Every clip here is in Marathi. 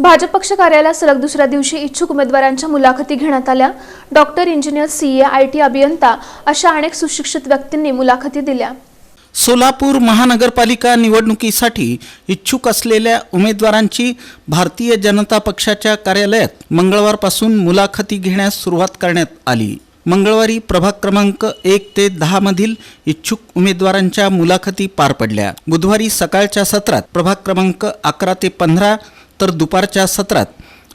भाजप पक्ष कार्यालयात सलग दुसऱ्या दिवशी इच्छुक उमेदवारांच्या मुलाखती घेण्यात आल्या. Doctor engineer CA I T अभियंता अशा अनेक सुशिक्षित व्यक्तींनी मुलाखती दिल्या. सोलापूर महानगरपालिका निवडणुकीसाठी इच्छुक असलेल्या उमेदवारांची भारतीय जनता पक्षाच्या कार्यालयात मंगळवारपासून मुलाखती घेण्यास सुरुवात करण्यात आली. मंगळवारी प्रभाग क्रमांक एक ते दहा मधील इच्छुक उमेदवारांच्या मुलाखती पार पडल्या. बुधवारी सकाळच्या सत्रात प्रभाग क्रमांक अकरा ते पंधरा तर दुपारच्या सत्रात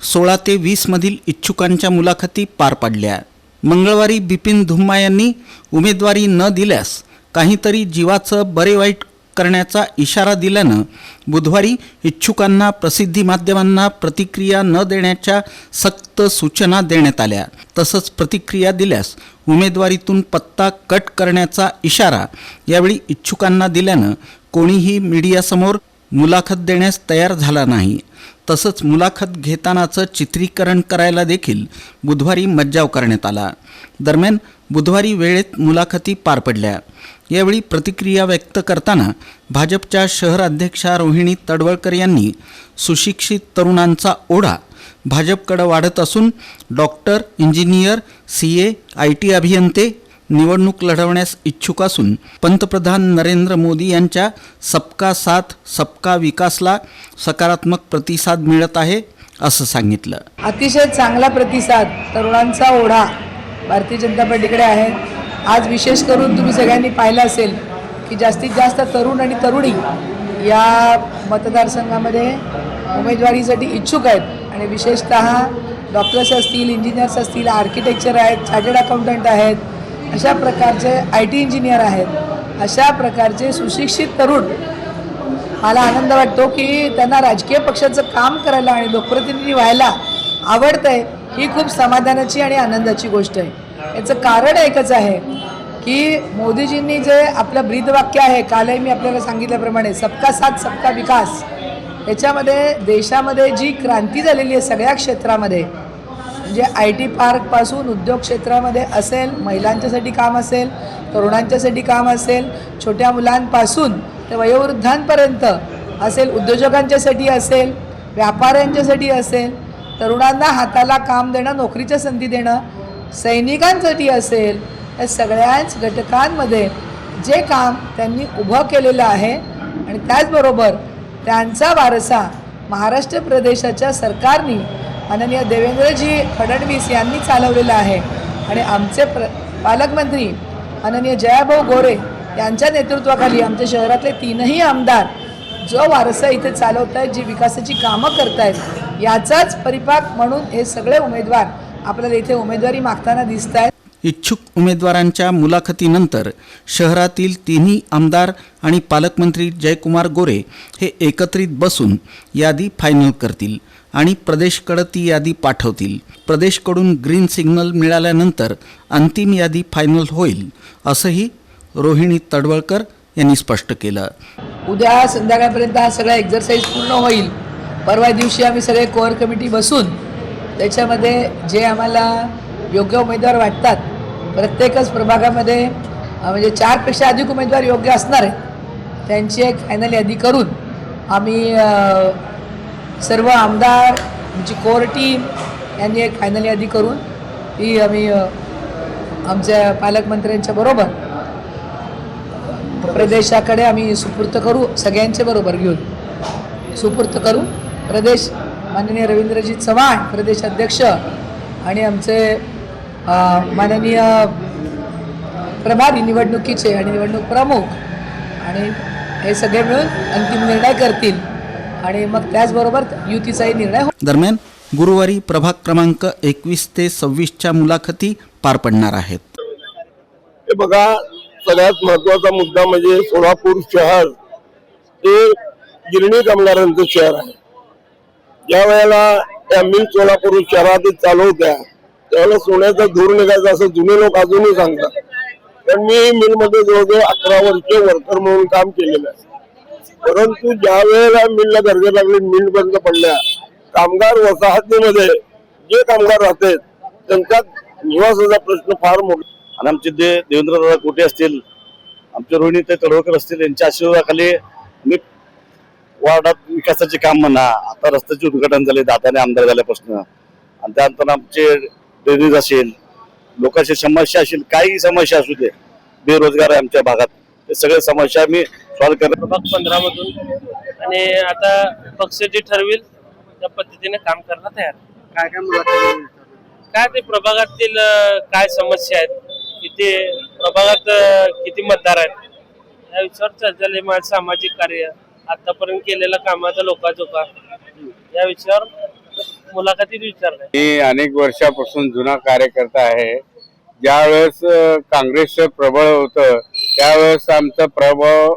सोळा ते वीसमधील इच्छुकांच्या मुलाखती पार पडल्या. मंगळवारी बिपिन धुम्मा यांनी उमेदवारी न दिल्यास काहीतरी जीवाचं बरे वाईट करण्याचा इशारा दिल्यानं बुधवारी इच्छुकांना प्रसिद्धी माध्यमांना प्रतिक्रिया न देण्याच्या सक्त सूचना देण्यात आल्या. तसंच प्रतिक्रिया दिल्यास उमेदवारीतून पत्ता कट करण्याचा इशारा यावेळी इच्छुकांना दिल्यानं कोणीही मीडियासमोर मुलाखत देण्यास तयार झाला नाही. तसंच मुलाखत घेतानाचं चित्रीकरण करायला देखील बुधवारी मज्जाव करण्यात आला. दरम्यान बुधवारी वेळेत मुलाखती पार पडल्या. यावेळी प्रतिक्रिया व्यक्त करताना भाजपच्या शहर अध्यक्षा रोहिणी तडवळकर यांनी सुशिक्षित तरुणांचा ओढा भाजपकडं वाढत असून doctor engineer C A I T अभियंते निवडणूक लढवण्यास इच्छुक असून पंतप्रधान नरेंद्र मोदी यांच्या सबका साथ सबका विकासला सकारात्मक प्रतिसाद मिळत आहे असं सांगितलं. अतिशय चांगला प्रतिसाद तरुणांचा ओढा भारतीय जनता पार्टीकडे आहे. आज विशेष करून तुम्ही सगळ्यांनी पाहिलं असेल की जास्तीत जास्त तरुण आणि तरुणी या मतदारसंघामध्ये उमेदवारीसाठी इच्छुक आहेत. आणि विशेषतः डॉक्टर्स असतील इंजिनियर्स असतील आर्किटेक्चर आहेत चार्टर्ड अकाउंटंट आहेत अशा प्रकारचे आय टी इंजिनियर आहेत. अशा प्रकारचे सुशिक्षित तरुण मला आनंद वाटतो की त्यांना राजकीय पक्षाचं काम करायला आणि लोकप्रतिनिधी व्हायला आवडतंय ही खूप समाधानाची आणि आनंदाची गोष्ट आहे. याचं कारण एकच आहे की मोदीजींनी जे आपलं ब्रीदवाक्य आहे कालही मी आपल्याला सांगितल्याप्रमाणे सबका साथ सबका विकास याच्यामध्ये देशामध्ये जी क्रांती झालेली आहे सगळ्या क्षेत्रामध्ये म्हणजे आय टी पार्कपासून उद्योग क्षेत्रामध्ये असेल महिलांच्यासाठी काम असेल तरुणांच्यासाठी काम असेल छोट्या मुलांपासून ते वयोवृद्धांपर्यंत असेल उद्योजकांच्यासाठी असेल व्यापाऱ्यांच्यासाठी असेल तरुणांना हाताला काम देणं नोकरीच्या संधी देणं सैनिकांसाठी असेल या सगळ्याच घटकांमध्ये जे काम त्यांनी उभं केलेलं आहे आणि त्याचबरोबर त्यांचा वारसा महाराष्ट्र प्रदेशाच्या सरकारने माननीय देवेंद्रजी फडणवीस यांनी चालवलेलं आहे. आणि आमचे प्र पालकमंत्री माननीय जयाभाऊ गोरे यांच्या नेतृत्वाखाली आमच्या शहरातले तीनही आमदार जो वारसा इथे चालवत आहेत जी विकासाची कामं करत आहेत याचाच परिपाक म्हणून हे सगळे उमेदवार आपल्याला इथे उमेदवारी मागताना दिसत आहेत इच्छुक उमेदवारांच्या मुलाखतीनंतर शहरातील तिन्ही आमदार आणि पालकमंत्री जयकुमार गोरे हे एकत्रित बसून यादी फायनल करतील. आणि प्रदेशकडं ती यादी पाठवतील. प्रदेशकडून ग्रीन सिग्नल मिळाल्यानंतर अंतिम यादी फायनल होईल असंही रोहिणी तडवळकर यांनी स्पष्ट केलं. उद्या संध्याकाळपर्यंत हा सगळा एक्झरसाईज पूर्ण होईल. परवा दिवशी आम्ही सगळे कोअर कमिटी बसून त्याच्यामध्ये जे आम्हाला योग्य उमेदवार वाटतात प्रत्येकच प्रभागामध्ये म्हणजे चारपेक्षा अधिक उमेदवार योग्य असणार आहे त्यांची एक फायनल यादी करून आम्ही सर्व आमदार आमची कोर टीम यांनी एक फायनल यादी करून ती आम्ही आमच्या पालकमंत्र्यांच्या बरोबर प्रदेशाकडे आम्ही सुपूर्त करू सगळ्यांचे बरोबर घेऊन सुपूर्त करू. प्रदेश माननीय रवींद्रजी चव्हाण प्रदेश अध्यक्ष आणि आमचे माननीय प्रभारी निवडणुकीचे आणि निवडणूक प्रमुख आणि हे सगळे मिळून अंतिम निर्णय करतील. आणि मग त्याचबरोबर युतीचाही निर्णय हो दरम्यान गुरुवारी प्रभाग क्रमांक एकवीस ते सव्वीसच्या मुलाखती पार पडणार आहेत. हे बघा सगळ्यात महत्त्वाचा मुद्दा म्हणजे सोलापूर शहर हे गिरणी कामगारांचं शहर आहे. ज्या वेळेला त्या मिल सोलापूर शहरात चालवत्या त्यावेळेला सोन्याचा धूर निघायचा असं जुने लोक अजूनही सांगतात. पण मी मिलमध्ये जवळजवळ अकरा वर्ष वर्कर म्हणून काम केलेलं आहे. परंतु ज्या वेळेला मिलला दर्जा लागले मिल बंद पडल्या कामगार वसाहतीमध्ये जे कामगार राहते त्यांचा निवासाचा प्रश्न फार मोठा. आणि आमचे जे देवेंद्रदादा कोटे असतील? आमचे रोहिणी ते तडवकर असतील यांच्या आशीर्वादाखाली मी वार्डात विकासाचे काम म्हणा आता रस्त्याचे उद्घाटन झाले दादाने आमदार झाल्यापासून आणि त्यानंतर आमचे ड्रेनेज असेल लोकांची समस्या असेल काही समस्या असू दे बेरोजगार आहे आमच्या भागात. ते सगळ्या समस्या आम्ही सॉल्व्ह करणार प्रभाग पंधरा मधून आणि आता पक्ष जे ठरवेल त्या पद्धतीने काम करायला तयार. काय काय मुलाखती काय ते प्रभागातील अं, काय समस्या आहेत? किती प्रभागात अं, किती मतदार आहेत? या विषयावर चर्चा माझं सामाजिक कार्य आतापर्यंत केलेलं कामाचा लोकांचोका या विषयावर मुलाखतीत विचारलंय. मी अनेक वर्षापासून जुना कार्यकर्ता आहे. ज्यावेळेस अ, काँग्रेसचं प्रबळ होतं त्यावेळेस आमचा प्रभाव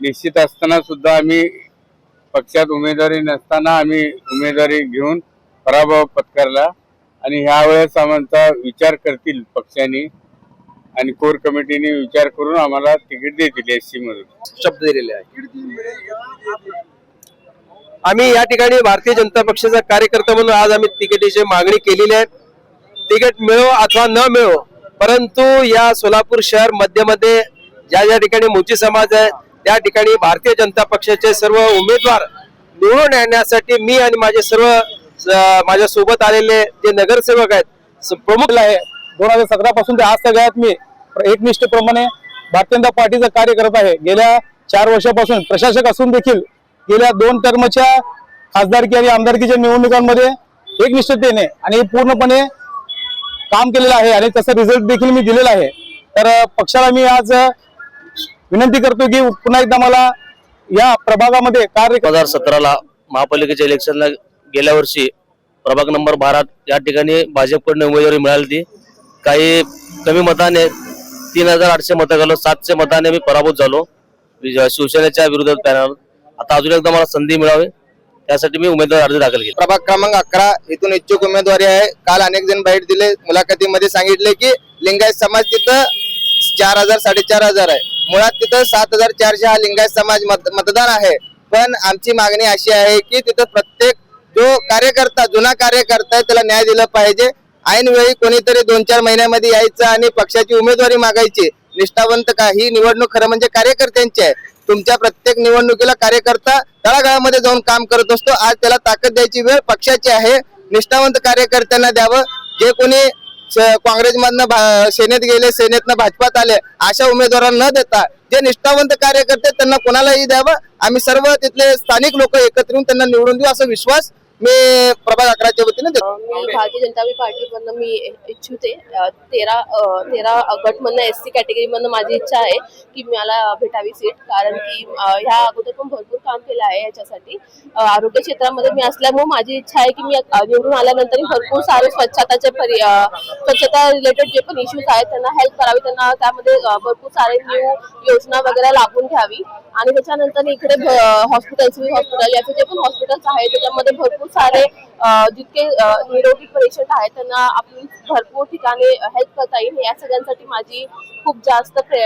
निश्चित असताना सुद्धा आम्ही पक्षात उमेदवारी नसताना आम्ही उमेदवारी घेऊन पराभव पत्करला. आणि ह्यावेळेस आम्हाला विचार करतील पक्षाने आणि कोर कमिटीने विचार करून आम्हाला तिकीट देतील एस सी मधून. शब्द दिलेले आहे आम्ही या ठिकाणी भारतीय जनता पक्षाचा कार्यकर्ता म्हणून आज आम्ही तिकिटीची मागणी केलेली आहे. तिकीट मिळो अथवा न मिळो परंतु या सोलापूर शहर मध्यमध्ये ज्या ज्या ठिकाणी मोची समाज आहे त्या ठिकाणी भारतीय जनता पक्षाचे सर्व उमेदवार निवडून येण्यासाठी मी आणि माझे सर्व माझ्या सोबत आलेले जे नगरसेवक आहेत प्रमुख आहे. दोन हजार सतरा पासून ते आज सगळ्यात मी एकनिष्ठप्रमाणे भारतीय जनता पार्टीचं कार्य करत आहे. गेल्या चार वर्षापासून प्रशासक असून देखील गेल्या दोन टर्मच्या खासदारकी आणि आमदारकीच्या निवडणुकांमध्ये एकनिष्ठतेने आणि पूर्णपणे काम केलेलं आहे आणि तसा रिझल्ट देखील मी दिलेला आहे. तर पक्षाला मी आज विनंती करतो की पुन्हा एकदा मला या प्रभागामध्ये कार्य दोन हजार सतराला महापालिकेच्या इलेक्शनला गेल्या वर्षी प्रभाग नंबर बारा या ठिकाणी भाजपकडून उमेदवारी मिळाली ती काही कमी मताने तीन हजार आठशे मतं घालून सातशे मताने मी पराभूत झालो. शिवसेनेच्या विरोधात पॅनल आता अजून एकदा मला संधी मिळावी त्यासाठी मी उमेदवारी अर्ज दाखल केला. प्रभाग क्रमांक अकरा इथून इच्छुक उमेदवारी आहे. काल अनेक जण भेट दिले. मुलाखतीमध्ये सांगितले की लिंगायत समाज तिथं चार हजार साडेचार हजार आहे. मुळात तिथं सात हजार चारशे हा लिंगायत समाज मत मतदान आहे. पण आमची मागणी अशी आहे की तिथं प्रत्येक जो कार्यकर्ता जुना कार्यकर्ता आहे त्याला न्याय दिला पाहिजे. ऐन वेळी कोणीतरी दोन चार महिन्यामध्ये यायचं आणि पक्षाची उमेदवारी मागायची. निष्ठावंत का ही निवडणूक खरं म्हणजे कार्यकर्त्यांची आहे. तुमच्या प्रत्येक निवडणुकीला कार्यकर्ता तळागाळामध्ये जाऊन काम करत असतो. आज त्याला ताकद द्यायची वेळ पक्षाची आहे. निष्ठावंत कार्यकर्त्यांना द्यावं. जे कोणी काँग्रेसमधनं भा- सेनेत गेले सेनेतनं भाजपात आले अशा उमेदवारांना न देता जे निष्ठावंत कार्यकर्ते त्यांना कोणालाही द्यावं. आम्ही सर्व तिथले स्थानिक लोक एकत्र येऊन त्यांना निवडून देऊ असा विश्वास मी प्रभाग अकराच्या वतीने देतो. मी भारतीय जनता पार्टीमधनं मी इच्छुक आहे तेरा अ, तेरा गटमधनं एस सी कॅटेगरीमधनं माझी इच्छा आहे की मला भेटावी सीट. कारण की ह्या अगोदर पण भरपूर काम केलं आहे याच्यासाठी. आरोग्य क्षेत्रामध्ये मी असल्यामुळे माझी इच्छा आहे की मी निवडून आल्यानंतर भरपूर सारे स्वच्छताचे परि स्वच्छता रिलेटेड जे पण इश्यूज आहेत त्यांना हेल्प करावी. त्यांना त्यामध्ये भरपूर सारे न्यू योजना वगैरे लागून घ्यावी. आणि त्याच्यानंतर इकडे हॉस्पिटल सिव्हिल हॉस्पिटल याचे जे पण हॉस्पिटल्स आहेत त्याच्यामध्ये भरपूर सारे जितके निरोगी पेशंट आहेत त्यांना आपली भरपूर ठिकाणी हेल्प करता येईल. या सगळ्यांसाठी माझी खूप जास्त प्रेरणा